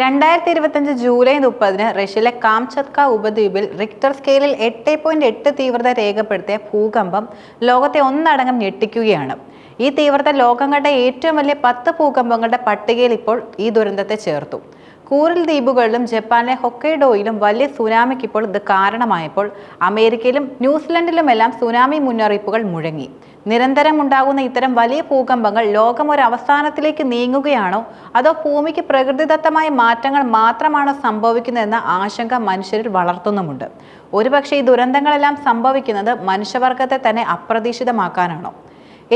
രണ്ടായിരത്തി ഇരുപത്തഞ്ച് ജൂലൈ മുപ്പതിന് റഷ്യയിലെ കാംചത്ക ഉപദ്വീപിൽ റിക്ടർ സ്കെയിലിൽ എട്ട് പോയിന്റ് എട്ട് തീവ്രത രേഖപ്പെടുത്തിയ ഭൂകമ്പം ലോകത്തെ ഒന്നടങ്കം ഞെട്ടിക്കുകയാണ്. ഈ തീവ്രത ലോകം കണ്ട ഏറ്റവും വലിയ പത്ത് ഭൂകമ്പങ്ങളുടെ പട്ടികയിൽ ഇപ്പോൾ ഈ ദുരന്തത്തെ ചേർത്തു. കൂറിൽ ദ്വീപുകളിലും ജപ്പാനിലെ ഹൊക്കൈഡോയിലും വലിയ സുനാമിക്ക് ഇപ്പോൾ ഇത് കാരണമായപ്പോൾ അമേരിക്കയിലും ന്യൂസിലൻഡിലുമെല്ലാം സുനാമി മുന്നറിയിപ്പുകൾ മുഴങ്ങി. നിരന്തരം ഉണ്ടാകുന്ന ഇത്തരം വലിയ ഭൂകമ്പങ്ങൾ ലോകം ഒരു അവസാനത്തിലേക്ക് നീങ്ങുകയാണോ? അതോ ഭൂമിക്ക് പ്രകൃതിദത്തമായ മാറ്റങ്ങൾ മാത്രമാണോ സംഭവിക്കുന്നതെന്ന ആശങ്ക മനുഷ്യരിൽ വളർത്തുന്നുമുണ്ട്. ഒരുപക്ഷെ ഈ ദുരന്തങ്ങളെല്ലാം സംഭവിക്കുന്നത് മനുഷ്യവർഗത്തെ തന്നെ അപ്രതീക്ഷിതമാക്കാനാണോ?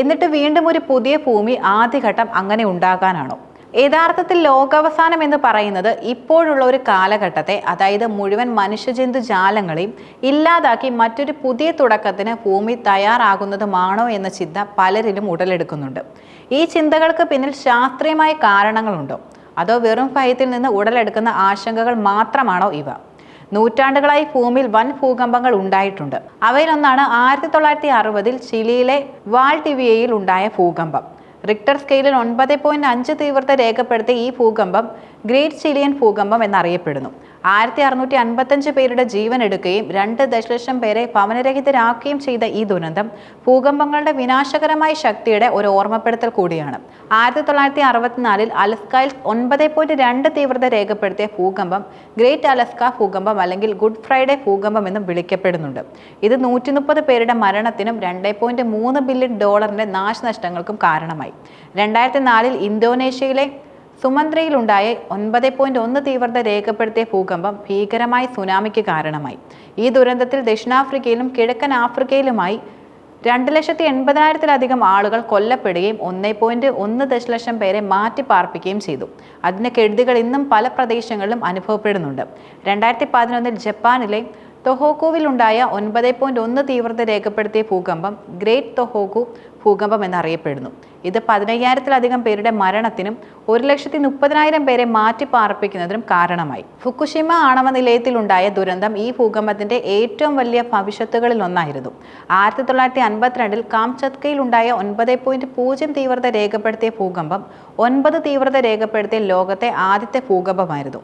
എന്നിട്ട് വീണ്ടും ഒരു പുതിയ ഭൂമി ആദ്യഘട്ടം അങ്ങനെ ഉണ്ടാകാനാണോ? യഥാർത്ഥത്തിൽ ലോകാവസാനം എന്ന് പറയുന്നത് ഇപ്പോഴുള്ള ഒരു കാലഘട്ടത്തെ അതായത് മുഴുവൻ മനുഷ്യജന്തു ജാലങ്ങളെയും ഇല്ലാതാക്കി മറ്റൊരു പുതിയ തുടക്കത്തിന് ഭൂമി തയ്യാറാകുന്നതുമാണോ എന്ന ചിന്ത പലരിലും ഉടലെടുക്കുന്നുണ്ട്. ഈ ചിന്തകൾക്ക് പിന്നിൽ ശാസ്ത്രീയമായ കാരണങ്ങളുണ്ടോ? അതോ വെറും ഭയത്തിൽ നിന്ന് ഉടലെടുക്കുന്ന ആശങ്കകൾ മാത്രമാണോ ഇവ? നൂറ്റാണ്ടുകളായി ഭൂമിയിൽ വൻ ഭൂകമ്പങ്ങൾ ഉണ്ടായിട്ടുണ്ട്. അവയിലൊന്നാണ് ആയിരത്തി തൊള്ളായിരത്തി അറുപതിൽ ചിലിയിലെ വാൾഡിവിയയിൽ ഉണ്ടായ ഭൂകമ്പം. റിക്ടർ സ്കെയിലിൽ ഒൻപത് പോയിന്റ് അഞ്ച് തീവ്രത രേഖപ്പെടുത്തിയ ഈ ഭൂകമ്പം ഗ്രേറ്റ് ചിലിയൻ ഭൂകമ്പം എന്നറിയപ്പെടുന്നു. ആയിരത്തി അറുന്നൂറ്റി അൻപത്തഞ്ച് പേരുടെ ജീവൻ എടുക്കുകയും രണ്ട് ദശലക്ഷം പേരെ ഭവനരഹിതരാക്കുകയും ചെയ്ത ഈ ദുരന്തം ഭൂകമ്പങ്ങളുടെ വിനാശകരമായ ശക്തിയുടെ ഒരു ഓർമ്മപ്പെടുത്തൽ കൂടിയാണ്. ആയിരത്തി തൊള്ളായിരത്തി അറുപത്തിനാലിൽ അലസ്കയിൽ ഒൻപത് പോയിന്റ് രണ്ട് തീവ്രത രേഖപ്പെടുത്തിയ ഭൂകമ്പം ഗ്രേറ്റ് അലസ്ക ഭൂകമ്പം അല്ലെങ്കിൽ ഗുഡ് ഫ്രൈഡേ ഭൂകമ്പം എന്നും വിളിക്കപ്പെടുന്നുണ്ട്. ഇത് നൂറ്റി മുപ്പത് പേരുടെ മരണത്തിനും രണ്ട് പോയിന്റ് മൂന്ന് ബില്യൺ ഡോളറിന്റെ നാശനഷ്ടങ്ങൾക്കും കാരണമായി. രണ്ടായിരത്തി നാലിൽ ഇന്തോനേഷ്യയിലെ സുമന്ത്രയിലുണ്ടായ ഒൻപത് പോയിന്റ് ഒന്ന് തീവ്രത രേഖപ്പെടുത്തിയ ഭൂകമ്പം ഭീകരമായ സുനാമിക്ക് കാരണമായി. ഈ ദുരന്തത്തിൽ ദക്ഷിണാഫ്രിക്കയിലും കിഴക്കൻ ആഫ്രിക്കയിലുമായി രണ്ട് ലക്ഷത്തി എൺപതിനായിരത്തിലധികം ആളുകൾ കൊല്ലപ്പെടുകയും ഒന്നേ പോയിന്റ് ഒന്ന് ദശലക്ഷം പേരെ മാറ്റി പാർപ്പിക്കുകയും ചെയ്തു. അതിന്റെ കെടുതികൾ ഇന്നും പല പ്രദേശങ്ങളിലും അനുഭവപ്പെടുന്നുണ്ട്. രണ്ടായിരത്തി പതിനൊന്നിൽ ജപ്പാനിലെ തൊഹോക്കുവിലുണ്ടായ ഒൻപത് പോയിന്റ് ഒന്ന് തീവ്രത രേഖപ്പെടുത്തിയ ഭൂകമ്പം ഗ്രേറ്റ് തൊഹോക്കു ഭൂകമ്പം എന്നറിയപ്പെടുന്നു. ഇത് പതിനയ്യായിരത്തിലധികം പേരുടെ മരണത്തിനും ഒരു ലക്ഷത്തി മുപ്പതിനായിരം പേരെ മാറ്റിപ്പാർപ്പിക്കുന്നതിനും കാരണമായി. ഫുക്കുഷിമ ആണവ നിലയത്തിലുണ്ടായ ദുരന്തം ഈ ഭൂകമ്പത്തിന്റെ ഏറ്റവും വലിയ ഭവിഷ്യത്തുകളിൽ ഒന്നായിരുന്നു. ആയിരത്തി തൊള്ളായിരത്തി അൻപത്തിരണ്ടിൽ കാംചത്കയിലുണ്ടായ ഒൻപത് പോയിന്റ് പൂജ്യം തീവ്രത രേഖപ്പെടുത്തിയ ഭൂകമ്പം ഒൻപത് തീവ്രത രേഖപ്പെടുത്തിയ ലോകത്തെ ആദ്യത്തെ ഭൂകമ്പമായിരുന്നു.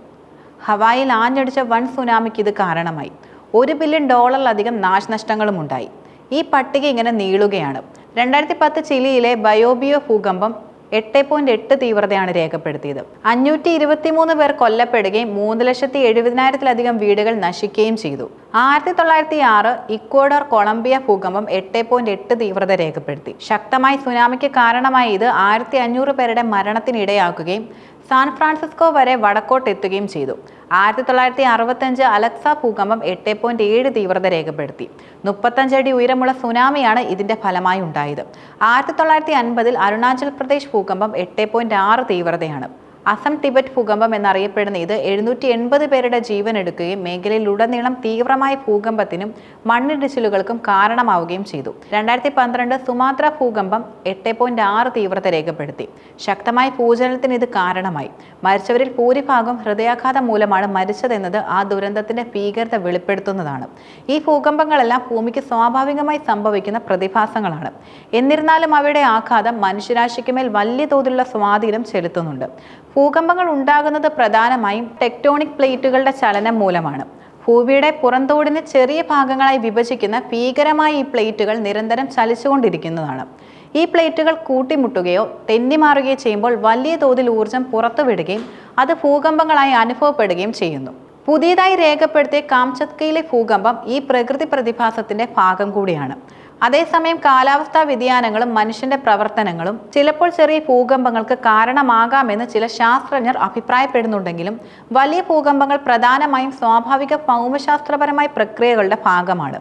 ഹവായിൽ ആഞ്ഞടിച്ച വൺ സുനാമിക്ക് ഇത് കാരണമായി. ഒരു ബില്യൺ ഡോളറിലധികം നാശനഷ്ടങ്ങളും ഉണ്ടായി. ഈ പട്ടിക ഇങ്ങനെ നീളുകയാണ്. രണ്ടായിരത്തി പത്ത് ചിലിയിലെ ബയോബിയോ ഭൂകമ്പം എട്ട് പോയിന്റ് എട്ട് തീവ്രതയാണ് രേഖപ്പെടുത്തിയത്. അഞ്ഞൂറ്റി ഇരുപത്തിമൂന്ന് പേർ കൊല്ലപ്പെടുകയും മൂന്ന് ലക്ഷത്തി എഴുപതിനായിരത്തിലധികം വീടുകൾ നശിക്കുകയും ചെയ്തു. ആയിരത്തി തൊള്ളായിരത്തി ആറ് ഇക്വഡോർ കൊളംബിയ ഭൂകമ്പം എട്ട് പോയിന്റ് എട്ട് തീവ്രത രേഖപ്പെടുത്തി. ശക്തമായ സുനാമിക്ക് കാരണമായി ഇത് ആയിരത്തി അഞ്ഞൂറ് പേരുടെ മരണത്തിനിടയാക്കുകയും സാൻ ഫ്രാൻസിസ്കോ വരെ വടക്കോട്ട് എത്തുകയും ചെയ്തു. ആയിരത്തി തൊള്ളായിരത്തി അറുപത്തഞ്ച് അലക്സ ഭൂകമ്പം എട്ട് പോയിന്റ് ഏഴ് തീവ്രത രേഖപ്പെടുത്തി. മുപ്പത്തഞ്ചടി ഉയരമുള്ള സുനാമിയാണ് ഇതിന്റെ ഫലമായി ഉണ്ടായത്. ആയിരത്തി തൊള്ളായിരത്തി അൻപതിൽ അരുണാചൽ പ്രദേശ് ഭൂകമ്പം എട്ട് പോയിന്റ് ആറ് തീവ്രതയാണ്. അസം ടിബറ്റ് ഭൂകമ്പം എന്നറിയപ്പെടുന്ന ഇത് എഴുന്നൂറ്റി എൺപത് പേരുടെ ജീവൻ എടുക്കുകയും മേഖലയിലുടനീളം തീവ്രമായ ഭൂകമ്പത്തിനും മണ്ണിടിച്ചിലുകൾക്കും കാരണമാവുകയും ചെയ്തു. രണ്ടായിരത്തി പന്ത്രണ്ട് സുമാത്ര ഭൂകമ്പം എട്ട് പോയിന്റ് ആറ് തീവ്രത രേഖപ്പെടുത്തി. ശക്തമായ ഭൂചലനത്തിന് ഇത് കാരണമായി. മരിച്ചവരിൽ ഭൂരിഭാഗം ഹൃദയാഘാതം മൂലമാണ് മരിച്ചതെന്നത് ആ ദുരന്തത്തിന്റെ ഭീകരത വെളിപ്പെടുത്തുന്നതാണ്. ഈ ഭൂകമ്പങ്ങളെല്ലാം ഭൂമിക്ക് സ്വാഭാവികമായി സംഭവിക്കുന്ന പ്രതിഭാസങ്ങളാണ്. എന്നിരുന്നാലും അവയുടെ ആഘാതം മനുഷ്യരാശിക്ക് മേൽ വലിയ തോതിലുള്ള സ്വാധീനം ചെലുത്തുന്നുണ്ട്. ഭൂകമ്പങ്ങൾ ഉണ്ടാകുന്നത് പ്രധാനമായും ടെക്ടോണിക് പ്ലേറ്റുകളുടെ ചലനം മൂലമാണ്. ഭൂമിയുടെ പുറന്തോടിന് ചെറിയ ഭാഗങ്ങളായി വിഭജിക്കുന്ന ഭീകരമായ ഈ പ്ലേറ്റുകൾ നിരന്തരം ചലിച്ചുകൊണ്ടിരിക്കുന്നതാണ്. ഈ പ്ലേറ്റുകൾ കൂട്ടിമുട്ടുകയോ തെന്നിമാറുകയോ ചെയ്യുമ്പോൾ വലിയ തോതിൽ ഊർജം പുറത്തുവിടുകയും അത് ഭൂകമ്പങ്ങളായി അനുഭവപ്പെടുകയും ചെയ്യുന്നു. പുതിയതായി രേഖപ്പെടുത്തിയ കാംചത്കയിലെ ഭൂകമ്പം ഈ പ്രകൃതി പ്രതിഭാസത്തിന്റെ ഭാഗം കൂടിയാണ്. അതേസമയം കാലാവസ്ഥാ വ്യതിയാനങ്ങളും മനുഷ്യന്റെ പ്രവർത്തനങ്ങളും ചിലപ്പോൾ ചെറിയ ഭൂകമ്പങ്ങൾക്ക് കാരണമാകാമെന്ന് ചില ശാസ്ത്രജ്ഞർ അഭിപ്രായപ്പെടുന്നുണ്ടെങ്കിലും വലിയ ഭൂകമ്പങ്ങൾ പ്രധാനമായും സ്വാഭാവിക ഭൗമശാസ്ത്രപരമായ പ്രക്രിയകളുടെ ഭാഗമാണ്.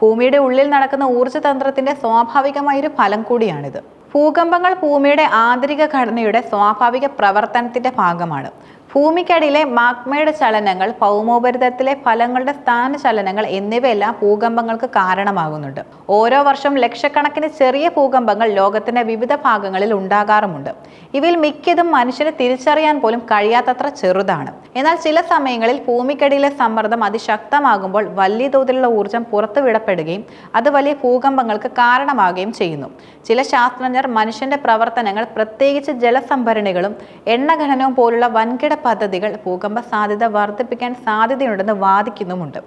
ഭൂമിയുടെ ഉള്ളിൽ നടക്കുന്ന ഊർജതന്ത്രത്തിന്റെ സ്വാഭാവികമായൊരു ഫലം കൂടിയാണിത്. ഭൂകമ്പങ്ങൾ ഭൂമിയുടെ ആന്തരിക ഘടനയുടെ സ്വാഭാവിക പ്രവർത്തനത്തിന്റെ ഭാഗമാണ്. ഭൂമിക്കടിയിലെ മാഗ്മയുടെ ചലനങ്ങൾ ഭൗമോപരിതലത്തിലെ ഫലങ്ങളുടെ സ്ഥാനചലനങ്ങൾ എന്നിവയെല്ലാം ഭൂകമ്പങ്ങൾക്ക് കാരണമാകുന്നുണ്ട്. ഓരോ വർഷം ലക്ഷക്കണക്കിന് ചെറിയ ഭൂകമ്പങ്ങൾ ലോകത്തിന്റെ വിവിധ ഭാഗങ്ങളിൽ ഉണ്ടാകാറുമുണ്ട്. ഇവയിൽ മിക്കതും മനുഷ്യന് തിരിച്ചറിയാൻ പോലും കഴിയാത്തത്ര ചെറുതാണ്. എന്നാൽ ചില സമയങ്ങളിൽ ഭൂമിക്കടിയിലെ സമ്മർദ്ദം അതിശക്തമാകുമ്പോൾ വലിയ തോതിലുള്ള ഊർജം പുറത്തുവിടപ്പെടുകയും അത് വലിയ ഭൂകമ്പങ്ങൾക്ക് കാരണമാകുകയും ചെയ്യുന്നു. ചില ശാസ്ത്രജ്ഞർ മനുഷ്യന്റെ പ്രവർത്തനങ്ങൾ പ്രത്യേകിച്ച് ജലസംഭരണികളും എണ്ണ ഖനനവും പോലുള്ള വൻകിട പദ്ധതികൾ ഭൂകമ്പ സാധ്യത വർദ്ധിപ്പിക്കാൻ സാധ്യതയുണ്ടെന്ന് വാദിക്കുന്നുമുണ്ട്.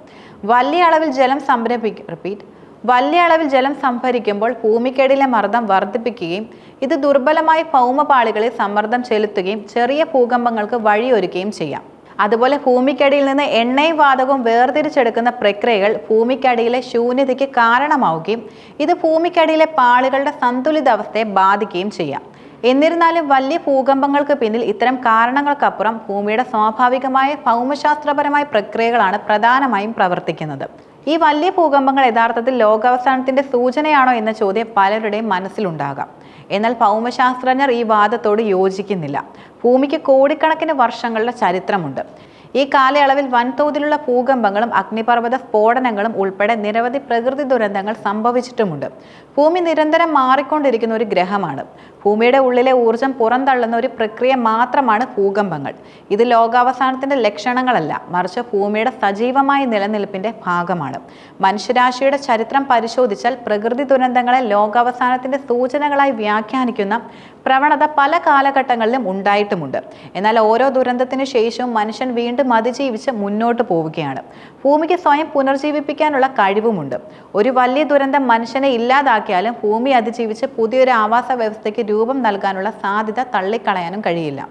വലിയ അളവിൽ ജലം സംരംഭിക്കും റിപ്പീറ്റ് വലിയ അളവിൽ ജലം സംഭരിക്കുമ്പോൾ ഭൂമിക്കടിയിലെ മർദ്ദം വർദ്ധിപ്പിക്കുകയും ഇത് ദുർബലമായ ഭൗമപാളികളിൽ സമ്മർദ്ദം ചെലുത്തുകയും ചെറിയ ഭൂകമ്പങ്ങൾക്ക് വഴിയൊരുക്കുകയും ചെയ്യാം. അതുപോലെ ഭൂമിക്കടിയിൽ നിന്ന് എണ്ണയും വാതകവും വേർതിരിച്ചെടുക്കുന്ന പ്രക്രിയകൾ ഭൂമിക്കടിയിലെ ശൂന്യതയ്ക്ക് കാരണമാവുകയും ഇത് ഭൂമിക്കടിയിലെ പാളികളുടെ സന്തുലിതാവസ്ഥയെ ബാധിക്കുകയും ചെയ്യാം. എന്നിരുന്നാലും വലിയ ഭൂകമ്പങ്ങൾക്ക് പിന്നിൽ ഇത്തരം കാരണങ്ങൾക്കപ്പുറം ഭൂമിയുടെ സ്വാഭാവികമായ ഭൗമശാസ്ത്രപരമായ പ്രക്രിയകളാണ് പ്രധാനമായും പ്രവർത്തിക്കുന്നത്. ഈ വലിയ ഭൂകമ്പങ്ങൾ യഥാർത്ഥത്തിൽ ലോകാവസാനത്തിന്റെ സൂചനയാണോ എന്ന ചോദ്യം പലരുടെയും മനസ്സിലുണ്ടാകാം. എന്നാൽ ഭൗമശാസ്ത്രജ്ഞർ ഈ വാദത്തോട് യോജിക്കുന്നില്ല. ഭൂമിക്ക് കോടിക്കണക്കിന് വർഷങ്ങളുടെ ചരിത്രമുണ്ട്. ഈ കാലയളവിൽ വൻതോതിലുള്ള ഭൂകമ്പങ്ങളും അഗ്നിപർവത സ്ഫോടനങ്ങളും ഉൾപ്പെടെ നിരവധി പ്രകൃതി ദുരന്തങ്ങൾ സംഭവിച്ചിട്ടുമുണ്ട്. ഭൂമി നിരന്തരം മാറിക്കൊണ്ടിരിക്കുന്ന ഒരു ഗ്രഹമാണ്. ഭൂമിയുടെ ഉള്ളിലെ ഊർജം പുറന്തള്ളുന്ന ഒരു പ്രക്രിയ മാത്രമാണ് ഭൂകമ്പങ്ങൾ. ഇത് ലോകാവസാനത്തിന്റെ ലക്ഷണങ്ങളല്ല മറിച്ച് ഭൂമിയുടെ സജീവമായ നിലനിൽപ്പിന്റെ ഭാഗമാണ്. മനുഷ്യരാശിയുടെ ചരിത്രം പരിശോധിച്ചാൽ പ്രകൃതി ദുരന്തങ്ങളെ ലോകാവസാനത്തിന്റെ സൂചനകളായി വ്യാഖ്യാനിക്കുന്ന പ്രവണത പല കാലഘട്ടങ്ങളിലും ഉണ്ടായിട്ടുമുണ്ട്. എന്നാൽ ഓരോ ദുരന്തത്തിനു ശേഷവും മനുഷ്യൻ വീണ്ടും അതിജീവിച്ച് മുന്നോട്ട് പോവുകയാണ്. ഭൂമിക്ക് സ്വയം പുനർജീവിപ്പിക്കാനുള്ള കഴിവുമുണ്ട്. ഒരു വലിയ ദുരന്തം മനുഷ്യനെ ഇല്ലാതാക്കിയാലും ഭൂമി അതിജീവിച്ച് പുതിയൊരു ആവാസ വ്യവസ്ഥയ്ക്ക് രൂപം നൽകാനുള്ള സാധ്യത തള്ളിക്കളയാനും കഴിയില്ല.